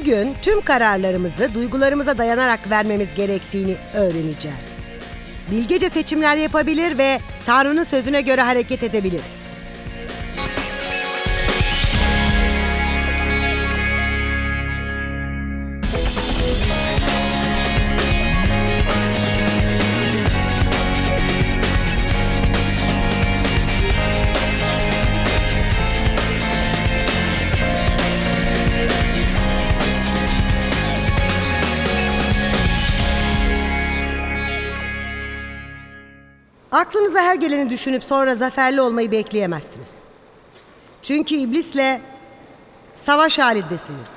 Bugün tüm kararlarımızı duygularımıza dayanarak vermemiz gerektiğini öğreneceğiz. Bilgece seçimler yapabilir ve Tanrı'nın sözüne göre hareket edebiliriz. Aklınıza her geleni düşünüp sonra zaferli olmayı bekleyemezsiniz. Çünkü iblisle savaş halindesiniz.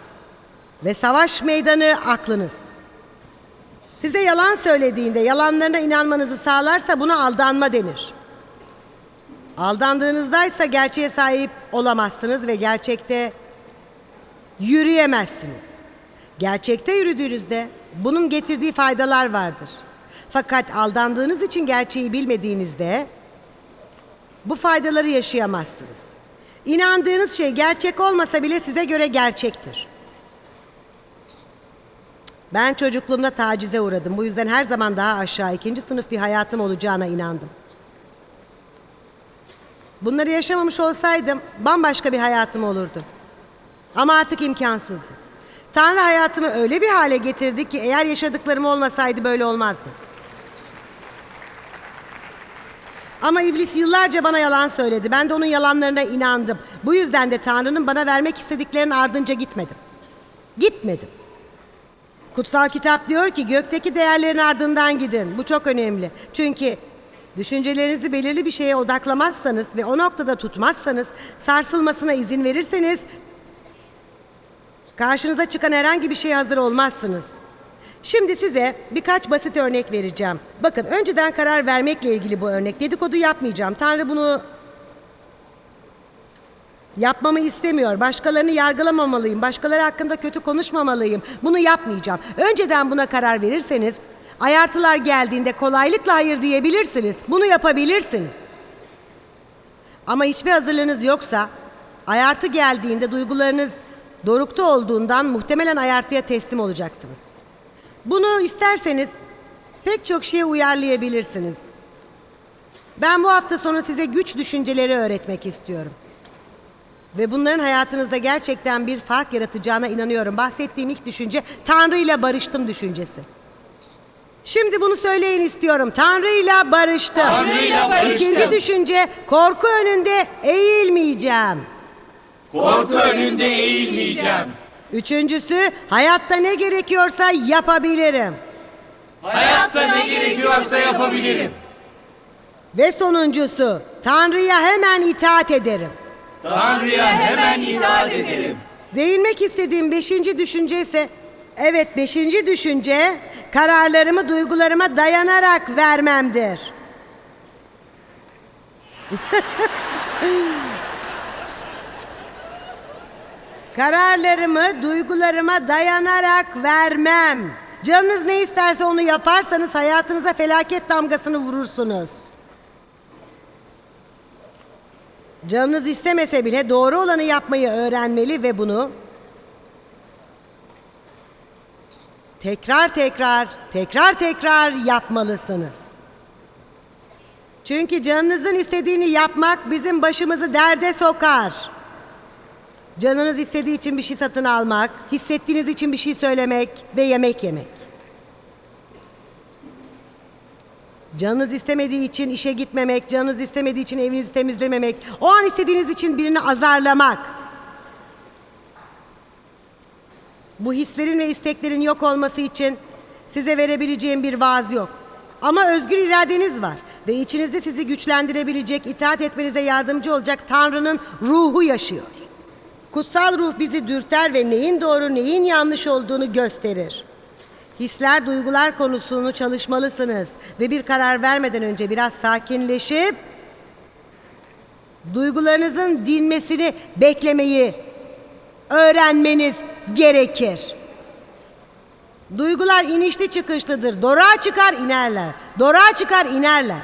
Ve savaş meydanı aklınız. Size yalan söylediğinde yalanlarına inanmanızı sağlarsa buna aldanma denir. Aldandığınızdaysa gerçeğe sahip olamazsınız ve gerçekte yürüyemezsiniz. Gerçekte yürüdüğünüzde bunun getirdiği faydalar vardır. Fakat aldandığınız için gerçeği bilmediğinizde bu faydaları yaşayamazsınız. İnandığınız şey gerçek olmasa bile size göre gerçektir. Ben çocukluğumda tacize uğradım. Bu yüzden her zaman daha aşağı ikinci sınıf bir hayatım olacağına inandım. Bunları yaşamamış olsaydım bambaşka bir hayatım olurdu. Ama artık imkansızdı. Tanrı hayatımı öyle bir hale getirdi ki eğer yaşadıklarım olmasaydı böyle olmazdı. Ama iblis yıllarca bana yalan söyledi. Ben de onun yalanlarına inandım. Bu yüzden de Tanrı'nın bana vermek istediklerinin ardınca gitmedim. Gitmedim. Kutsal kitap diyor ki gökteki değerlerin ardından gidin. Bu çok önemli. Çünkü düşüncelerinizi belirli bir şeye odaklamazsanız ve o noktada tutmazsanız, sarsılmasına izin verirseniz karşınıza çıkan herhangi bir şeye hazır olmazsınız. Şimdi size birkaç basit örnek vereceğim. Bakın önceden karar vermekle ilgili bu örnek. Dedikodu yapmayacağım. Tanrı bunu yapmamı istemiyor. Başkalarını yargılamamalıyım. Başkaları hakkında kötü konuşmamalıyım. Bunu yapmayacağım. Önceden buna karar verirseniz ayartılar geldiğinde kolaylıkla hayır diyebilirsiniz. Bunu yapabilirsiniz. Ama hiçbir hazırlığınız yoksa ayartı geldiğinde duygularınız dorukta olduğundan muhtemelen ayartıya teslim olacaksınız. Bunu isterseniz pek çok şeye uyarlayabilirsiniz. Ben bu hafta sonu size güç düşünceleri öğretmek istiyorum. Ve bunların hayatınızda gerçekten bir fark yaratacağına inanıyorum. Bahsettiğim ilk düşünce Tanrı ile barıştım düşüncesi. Şimdi bunu söyleyin istiyorum. Tanrı ile barıştım. Tanrı'yla barıştım. İkinci düşünce korku önünde eğilmeyeceğim. Korku önünde eğilmeyeceğim. Üçüncüsü hayatta ne gerekiyorsa yapabilirim. Hayatta ne gerekiyorsa yapabilirim. Ve sonuncusu Tanrı'ya hemen itaat ederim. Tanrı'ya hemen itaat ederim. Değinmek istediğim beşinci düşünce ise evet beşinci düşünce kararlarımı duygularıma dayanarak vermemdir. Kararlarımı duygularıma dayanarak vermem. Canınız ne isterse onu yaparsanız hayatınıza felaket damgasını vurursunuz. Canınız istemese bile doğru olanı yapmayı öğrenmeli ve bunu tekrar tekrar, tekrar tekrar yapmalısınız. Çünkü canınızın istediğini yapmak bizim başımızı derde sokar. Canınız istediği için bir şey satın almak, hissettiğiniz için bir şey söylemek ve yemek yemek. Canınız istemediği için işe gitmemek, canınız istemediği için evinizi temizlememek, o an istediğiniz için birini azarlamak. Bu hislerin ve isteklerin yok olması için size verebileceğim bir vaaz yok. Ama özgür iradeniz var ve içinizde sizi güçlendirebilecek, itaat etmenize yardımcı olacak Tanrı'nın ruhu yaşıyor. Kutsal ruh bizi dürter ve neyin doğru neyin yanlış olduğunu gösterir. Hisler, duygular konusunu çalışmalısınız ve bir karar vermeden önce biraz sakinleşip duygularınızın dinmesini beklemeyi öğrenmeniz gerekir. Duygular inişli çıkışlıdır. Dorağa çıkar inerler. Dorağa çıkar inerler.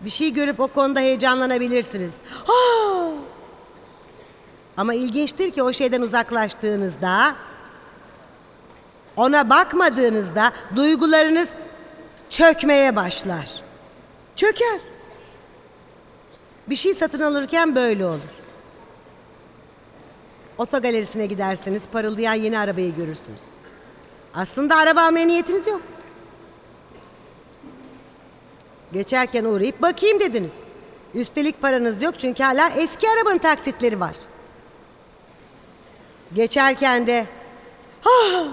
Bir şey görüp o konuda heyecanlanabilirsiniz. Ah! Ama ilginçtir ki o şeyden uzaklaştığınızda Ona bakmadığınızda duygularınız çökmeye başlar. Çöker. Bir şey satın alırken böyle olur. Otogalerisine giderseniz parıldayan yeni arabayı görürsünüz. Aslında araba almaya niyetiniz yok. Geçerken uğrayıp bakayım dediniz. Üstelik paranız yok çünkü hala eski arabanın taksitleri var. Geçerken de ha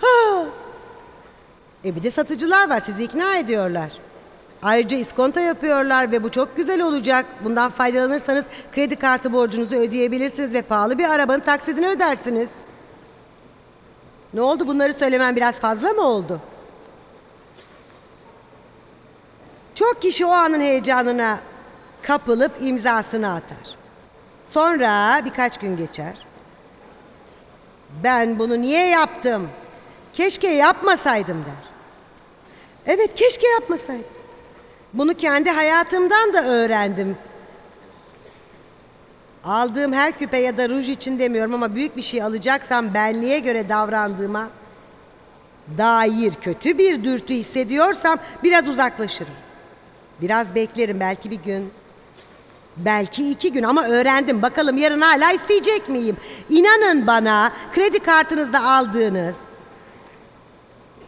ha e bir de satıcılar var sizi ikna ediyorlar. Ayrıca iskonto yapıyorlar ve bu çok güzel olacak. Bundan faydalanırsanız kredi kartı borcunuzu ödeyebilirsiniz ve pahalı bir arabanın taksidini ödersiniz. Ne oldu bunları söylemem biraz fazla mı oldu? Çok kişi o anın heyecanına kapılıp imzasını atar. Sonra birkaç gün geçer. Ben bunu niye yaptım? Keşke yapmasaydım der. Evet keşke yapmasaydım. Bunu kendi hayatımdan da öğrendim. Aldığım her küpe ya da ruj için demiyorum ama büyük bir şey alacaksam benliğe göre davrandığıma dair kötü bir dürtü hissediyorsam biraz uzaklaşırım. Biraz beklerim belki bir gün. Belki iki gün ama öğrendim. Bakalım yarın hala isteyecek miyim? İnanın bana kredi kartınızda aldığınız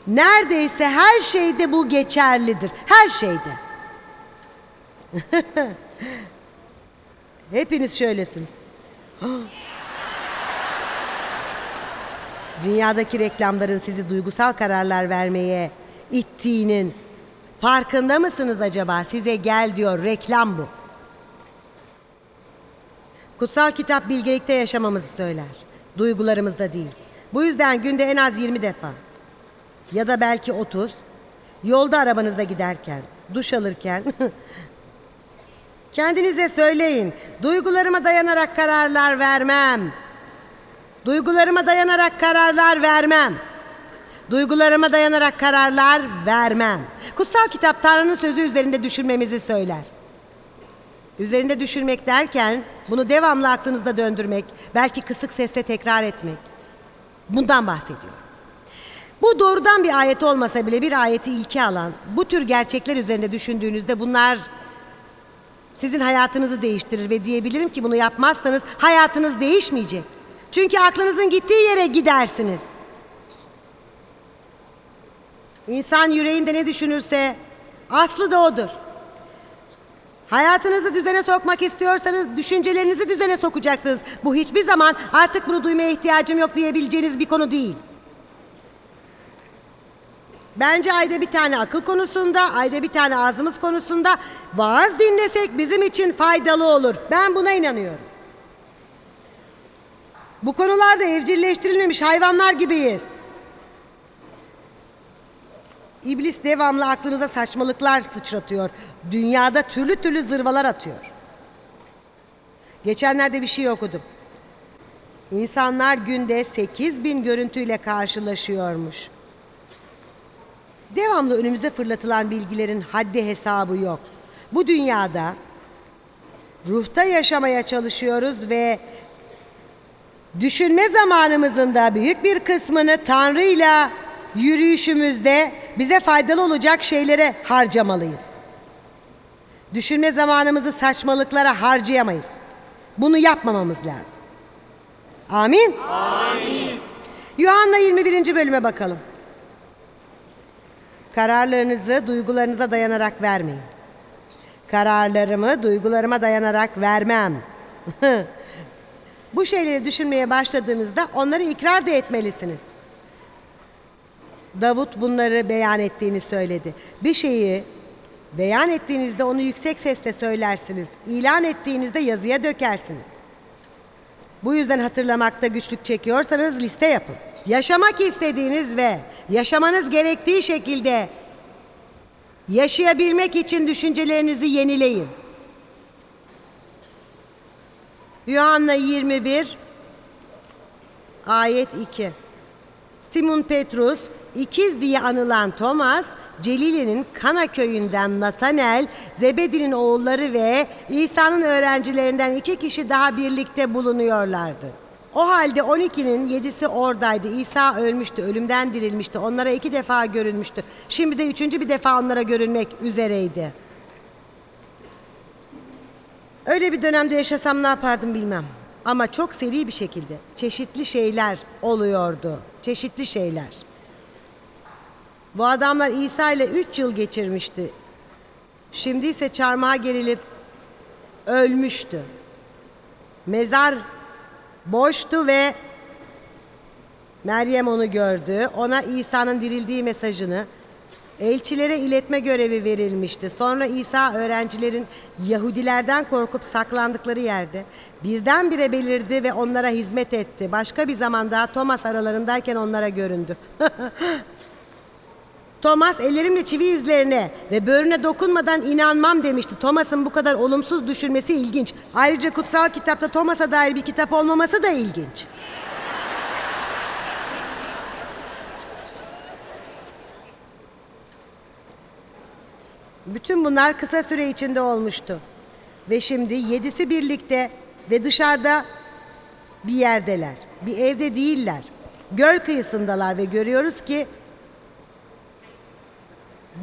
neredeyse her şeyde bu geçerlidir. Her şeyde. Hepiniz şöylesiniz. Dünyadaki reklamların sizi duygusal kararlar vermeye ittiğinin farkında mısınız acaba? Size gel diyor reklam bu. Kutsal kitap bilgelikte yaşamamızı söyler. Duygularımızda değil. Bu yüzden günde en az 20 defa ya da belki 30 yolda arabanızda giderken, duş alırken kendinize söyleyin. Duygularıma dayanarak kararlar vermem. Duygularıma dayanarak kararlar vermem. Duygularıma dayanarak kararlar vermem. Kutsal kitap Tanrı'nın sözü üzerinde düşünmemizi söyler. Üzerinde düşünmek derken bunu devamlı aklınızda döndürmek, belki kısık sesle tekrar etmek. Bundan bahsediyorum. Bu doğrudan bir ayet olmasa bile bir ayeti ilke alan, bu tür gerçekler üzerinde düşündüğünüzde bunlar sizin hayatınızı değiştirir ve diyebilirim ki bunu yapmazsanız hayatınız değişmeyecek. Çünkü aklınızın gittiği yere gidersiniz. İnsan yüreğinde ne düşünürse aslı da odur. Hayatınızı düzene sokmak istiyorsanız düşüncelerinizi düzene sokacaksınız. Bu hiçbir zaman artık bunu duymaya ihtiyacım yok diyebileceğiniz bir konu değil. Bence ayda bir tane akıl konusunda, ayda bir tane ağzımız konusunda vaaz dinlesek bizim için faydalı olur. Ben buna inanıyorum. Bu konularda evcilleştirilmemiş hayvanlar gibiyiz. İblis devamlı aklınıza saçmalıklar sıçratıyor. Dünyada türlü türlü zırvalar atıyor. Geçenlerde bir şey okudum. İnsanlar günde 8 bin görüntüyle karşılaşıyormuş. Devamlı önümüze fırlatılan bilgilerin haddi hesabı yok. Bu dünyada ruhta yaşamaya çalışıyoruz ve düşünme zamanımızın da büyük bir kısmını Tanrı'yla yürüyüşümüzde bize faydalı olacak şeylere harcamalıyız. Düşünme zamanımızı saçmalıklara harcayamayız. Bunu yapmamamız lazım. Amin. Amin. Yuhanna 21. bölüme bakalım. Kararlarınızı duygularınıza dayanarak vermeyin. Kararlarımı duygularıma dayanarak vermem. Bu şeyleri düşünmeye başladığınızda onları ikrar da etmelisiniz. Davut bunları beyan ettiğini söyledi. Bir şeyi beyan ettiğinizde onu yüksek sesle söylersiniz. İlan ettiğinizde yazıya dökersiniz. Bu yüzden hatırlamakta güçlük çekiyorsanız liste yapın. Yaşamak istediğiniz ve yaşamanız gerektiği şekilde yaşayabilmek için düşüncelerinizi yenileyin. Yuhanna 21 ayet 2 Simon Petrus, ikiz diye anılan Thomas, Celile'nin Kana köyünden Natanel, Zebedi'nin oğulları ve İsa'nın öğrencilerinden iki kişi daha birlikte bulunuyorlardı. O halde 12'nin 7'si oradaydı. İsa ölmüştü, ölümden dirilmişti. Onlara iki defa görünmüştü. Şimdi de üçüncü bir defa onlara görünmek üzereydi. Öyle bir dönemde yaşasam ne yapardım bilmem. Ama çok seri bir şekilde çeşitli şeyler oluyordu. Çeşitli şeyler. Bu adamlar İsa ile üç yıl geçirmişti. Şimdi ise çarmıha gerilip ölmüştü. Mezar boştu ve Meryem onu gördü. Ona İsa'nın dirildiği mesajını elçilere iletme görevi verilmişti. Sonra İsa öğrencilerin Yahudilerden korkup saklandıkları yerde birdenbire belirdi ve onlara hizmet etti. Başka bir zamanda Thomas aralarındayken onlara göründü. Thomas ellerimle çivi izlerine ve böğrüne dokunmadan inanmam demişti. Thomas'ın bu kadar olumsuz düşünmesi ilginç. Ayrıca kutsal kitapta Thomas'a dair bir kitap olmaması da ilginç. Bütün bunlar kısa süre içinde olmuştu. Ve şimdi yedisi birlikte ve dışarıda bir yerdeler. Bir evde değiller. Göl kıyısındalar ve görüyoruz ki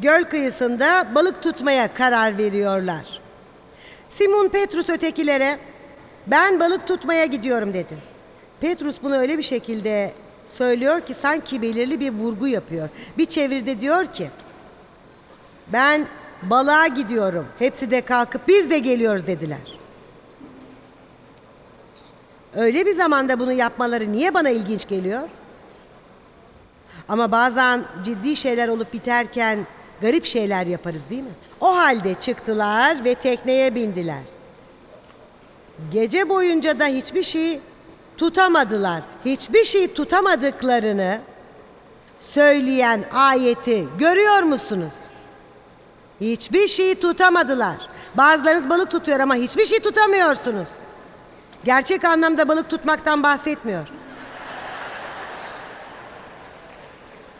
göl kıyısında balık tutmaya karar veriyorlar. Simon Petrus ötekilere ben balık tutmaya gidiyorum dedi. Petrus bunu öyle bir şekilde söylüyor ki sanki belirli bir vurgu yapıyor. Bir çeviride diyor ki ben balığa gidiyorum. Hepsi de kalkıp biz de geliyoruz dediler. Öyle bir zamanda bunu yapmaları niye bana ilginç geliyor? Ama bazen ciddi şeyler olup biterken garip şeyler yaparız değil mi? O halde çıktılar ve tekneye bindiler. Gece boyunca da hiçbir şey tutamadılar. Hiçbir şey tutamadıklarını söyleyen ayeti görüyor musunuz? Hiçbir şey tutamadılar. Bazılarınız balık tutuyor ama hiçbir şey tutamıyorsunuz. Gerçek anlamda balık tutmaktan bahsetmiyor.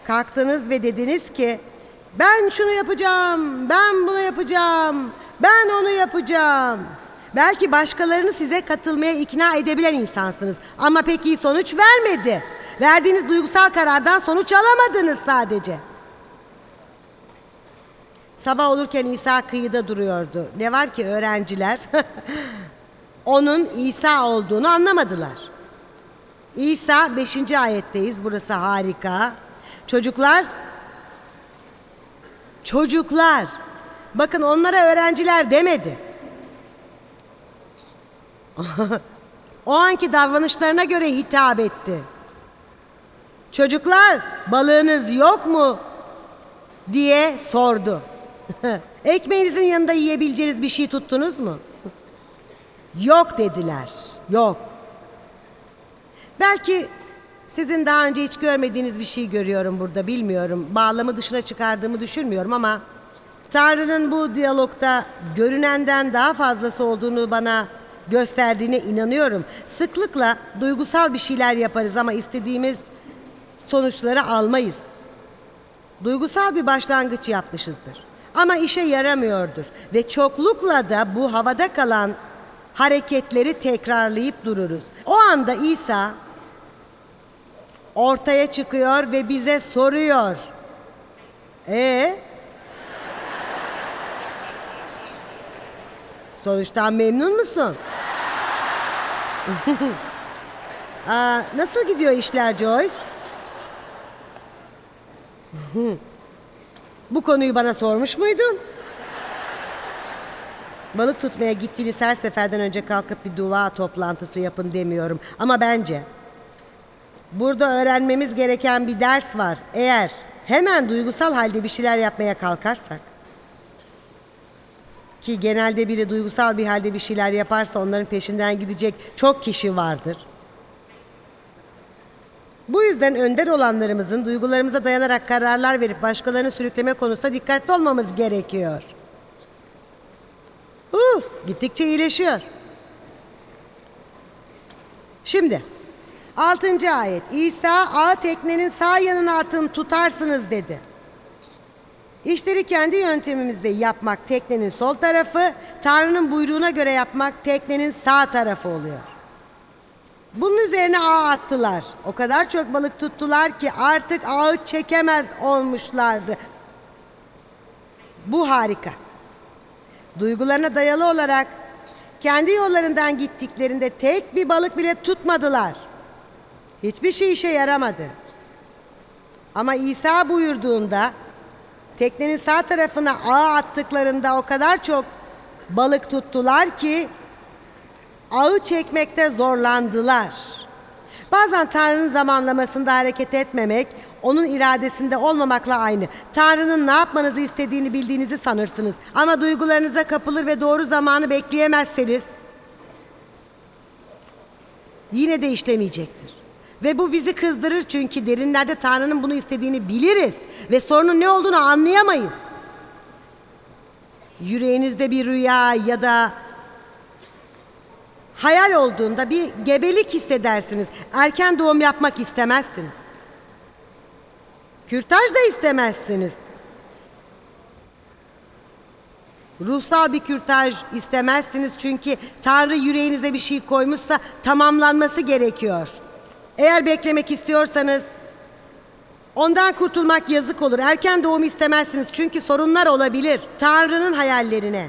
Kalktınız ve dediniz ki ben şunu yapacağım, ben bunu yapacağım, ben onu yapacağım. Belki başkalarını size katılmaya ikna edebilen insansınız ama pek iyi sonuç vermedi. Verdiğiniz duygusal karardan sonuç alamadınız sadece. Sabah olurken İsa kıyıda duruyordu. Ne var ki öğrenciler onun İsa olduğunu anlamadılar. İsa 5. ayetteyiz. Burası harika. Çocuklar Çocuklar. Bakın onlara öğrenciler demedi. o anki davranışlarına göre hitap etti. Çocuklar, balığınız yok mu? diye sordu. Ekmeğinizin yanında yiyebileceğiniz bir şey tuttunuz mu? Yok dediler. Yok. Belki sizin daha önce hiç görmediğiniz bir şey görüyorum burada bilmiyorum. Bağlamı dışına çıkardığımı düşünmüyorum ama Tanrı'nın bu diyalogda görünenden daha fazlası olduğunu bana gösterdiğine inanıyorum. Sıklıkla duygusal bir şeyler yaparız ama istediğimiz sonuçları almayız. Duygusal bir başlangıç yapmışızdır. Ama işe yaramıyordur ve çoklukla da bu havada kalan hareketleri tekrarlayıp dururuz. O anda İsa ortaya çıkıyor ve bize soruyor. E Sonuçtan memnun musun? Aa, nasıl gidiyor işler Joyce? Bu konuyu bana sormuş muydun? Balık tutmaya gittiğiniz her seferden önce kalkıp bir dua toplantısı yapın demiyorum. Ama bence burada öğrenmemiz gereken bir ders var. Eğer hemen duygusal halde bir şeyler yapmaya kalkarsak ki genelde biri duygusal bir halde bir şeyler yaparsa onların peşinden gidecek çok kişi vardır. Bu yüzden önder olanlarımızın duygularımıza dayanarak kararlar verip başkalarını sürükleme konusunda dikkatli olmamız gerekiyor. Uh, gittikçe iyileşiyor. Şimdi 6. ayet İsa ağa teknenin sağ yanına atın tutarsınız dedi. İşleri kendi yöntemimizde yapmak teknenin sol tarafı, Tanrı'nın buyruğuna göre yapmak teknenin sağ tarafı oluyor. Bunun üzerine ağ attılar. O kadar çok balık tuttular ki artık ağı çekemez olmuşlardı. Bu harika. Duygularına dayalı olarak kendi yollarından gittiklerinde tek bir balık bile tutmadılar. Hiçbir şey işe yaramadı. Ama İsa buyurduğunda teknenin sağ tarafına ağ attıklarında o kadar çok balık tuttular ki ağı çekmekte zorlandılar. Bazen Tanrı'nın zamanlamasında hareket etmemek, onun iradesinde olmamakla aynı. Tanrı'nın ne yapmanızı istediğini bildiğinizi sanırsınız. Ama duygularınıza kapılır ve doğru zamanı bekleyemezseniz yine de işlemeyecektir. Ve bu bizi kızdırır çünkü derinlerde Tanrı'nın bunu istediğini biliriz ve sorunun ne olduğunu anlayamayız. Yüreğinizde bir rüya ya da hayal olduğunda bir gebelik hissedersiniz. Erken doğum yapmak istemezsiniz. Kürtaj da istemezsiniz. Ruhsal bir kürtaj istemezsiniz çünkü Tanrı yüreğinize bir şey koymuşsa tamamlanması gerekiyor. Eğer beklemek istiyorsanız ondan kurtulmak yazık olur. Erken doğum istemezsiniz çünkü sorunlar olabilir. Tanrı'nın hayallerine,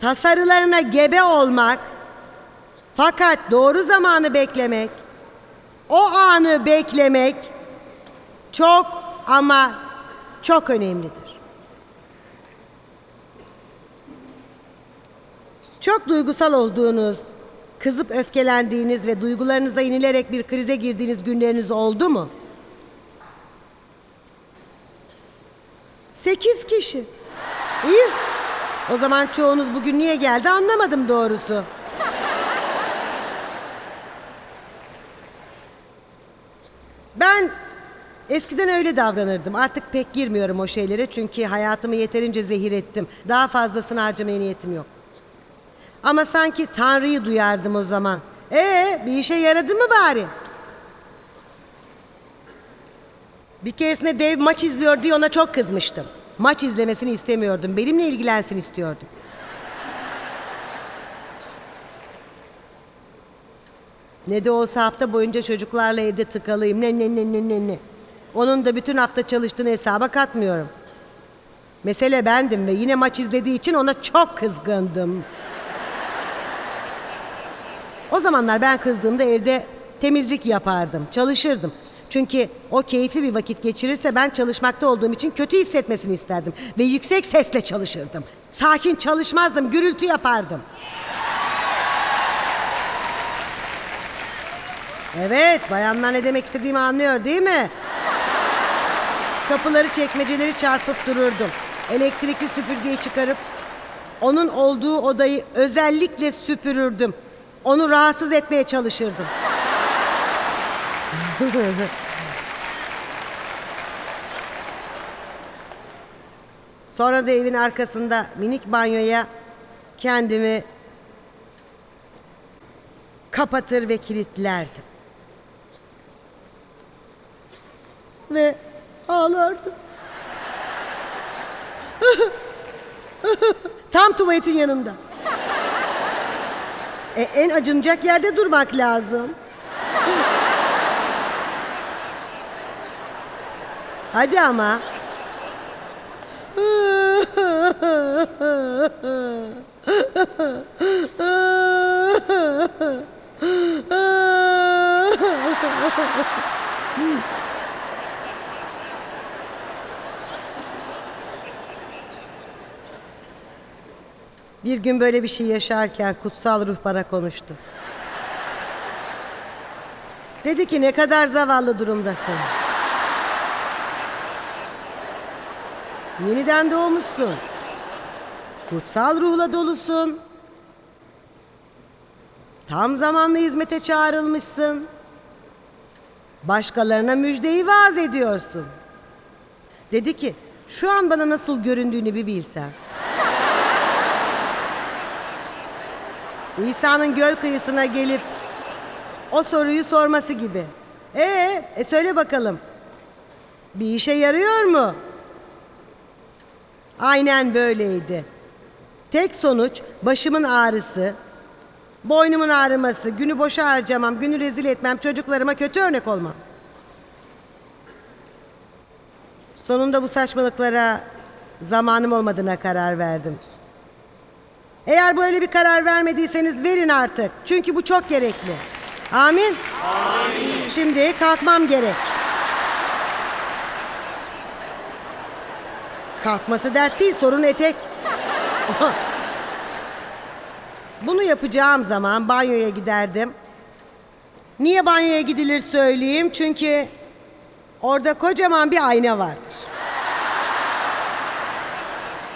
tasarılarına gebe olmak fakat doğru zamanı beklemek, o anı beklemek çok ama çok önemlidir. Çok duygusal olduğunuz, kızıp öfkelendiğiniz ve duygularınıza inilerek bir krize girdiğiniz günleriniz oldu mu? Sekiz kişi. İyi. O zaman çoğunuz bugün niye geldi anlamadım doğrusu. Ben eskiden öyle davranırdım. Artık pek girmiyorum o şeylere çünkü hayatımı yeterince zehir ettim. Daha fazlasını harcamaya niyetim yok. Ama sanki Tanrı'yı duyardım o zaman. Ee, bir işe yaradı mı bari? Bir keresinde dev maç izliyor diye ona çok kızmıştım. Maç izlemesini istemiyordum. Benimle ilgilensin istiyordum. Ne de olsa hafta boyunca çocuklarla evde tıkalıyım. Ne ne ne ne ne ne. Onun da bütün hafta çalıştığını hesaba katmıyorum. Mesele bendim ve yine maç izlediği için ona çok kızgındım. O zamanlar ben kızdığımda evde temizlik yapardım, çalışırdım. Çünkü o keyifli bir vakit geçirirse ben çalışmakta olduğum için kötü hissetmesini isterdim. Ve yüksek sesle çalışırdım. Sakin çalışmazdım, gürültü yapardım. Evet, bayanlar ne demek istediğimi anlıyor değil mi? Kapıları, çekmeceleri çarpıp dururdum. Elektrikli süpürgeyi çıkarıp onun olduğu odayı özellikle süpürürdüm. Onu rahatsız etmeye çalışırdım. Sonra da evin arkasında minik banyoya kendimi kapatır ve kilitlerdim. Ve ağlardım. Tam tuvaletin yanında. E, en acınacak yerde durmak lazım. Hadi ama. Bir gün böyle bir şey yaşarken kutsal ruh bana konuştu. Dedi ki ne kadar zavallı durumdasın. Yeniden doğmuşsun. Kutsal ruhla dolusun. Tam zamanlı hizmete çağrılmışsın. Başkalarına müjdeyi vaaz ediyorsun. Dedi ki şu an bana nasıl göründüğünü bir bilsen. İsa'nın göl kıyısına gelip o soruyu sorması gibi. Ee, e söyle bakalım. Bir işe yarıyor mu? Aynen böyleydi. Tek sonuç başımın ağrısı, Boynumun ağrıması, günü boşa harcamam, günü rezil etmem, çocuklarıma kötü örnek olmam. Sonunda bu saçmalıklara zamanım olmadığına karar verdim. Eğer böyle bir karar vermediyseniz verin artık. Çünkü bu çok gerekli. Amin. Şimdi kalkmam gerek. Kalkması dert değil, sorun etek. Bunu yapacağım zaman banyoya giderdim. Niye banyoya gidilir söyleyeyim. Çünkü orada kocaman bir ayna vardır.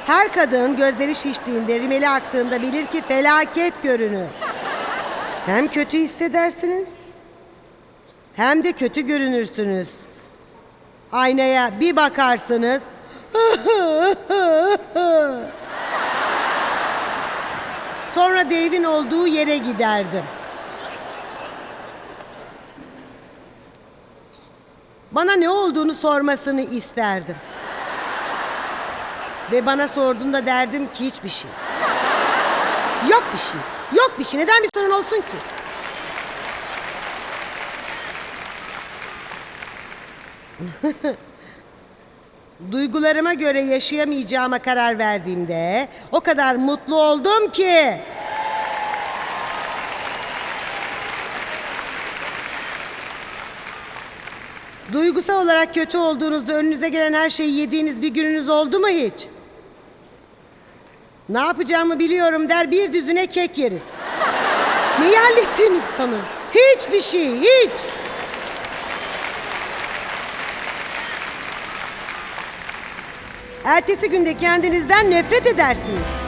Her kadın gözleri şiştiğinde, rimeli aktığında bilir ki felaket görünür. Hem kötü hissedersiniz, hem de kötü görünürsünüz. Aynaya bir bakarsınız. Sonra Dave'in olduğu yere giderdim. Bana ne olduğunu sormasını isterdim. Ve bana sorduğunda derdim ki hiçbir şey. Yok bir şey. Yok bir şey. Neden bir sorun olsun ki? Duygularıma göre yaşayamayacağıma karar verdiğimde o kadar mutlu oldum ki. Duygusal olarak kötü olduğunuzda önünüze gelen her şeyi yediğiniz bir gününüz oldu mu hiç? Ne yapacağımı biliyorum der bir düzüne kek yeriz. Neyi hallettiğimizi sanırız. Hiçbir şey, hiç. Ertesi günde kendinizden nefret edersiniz.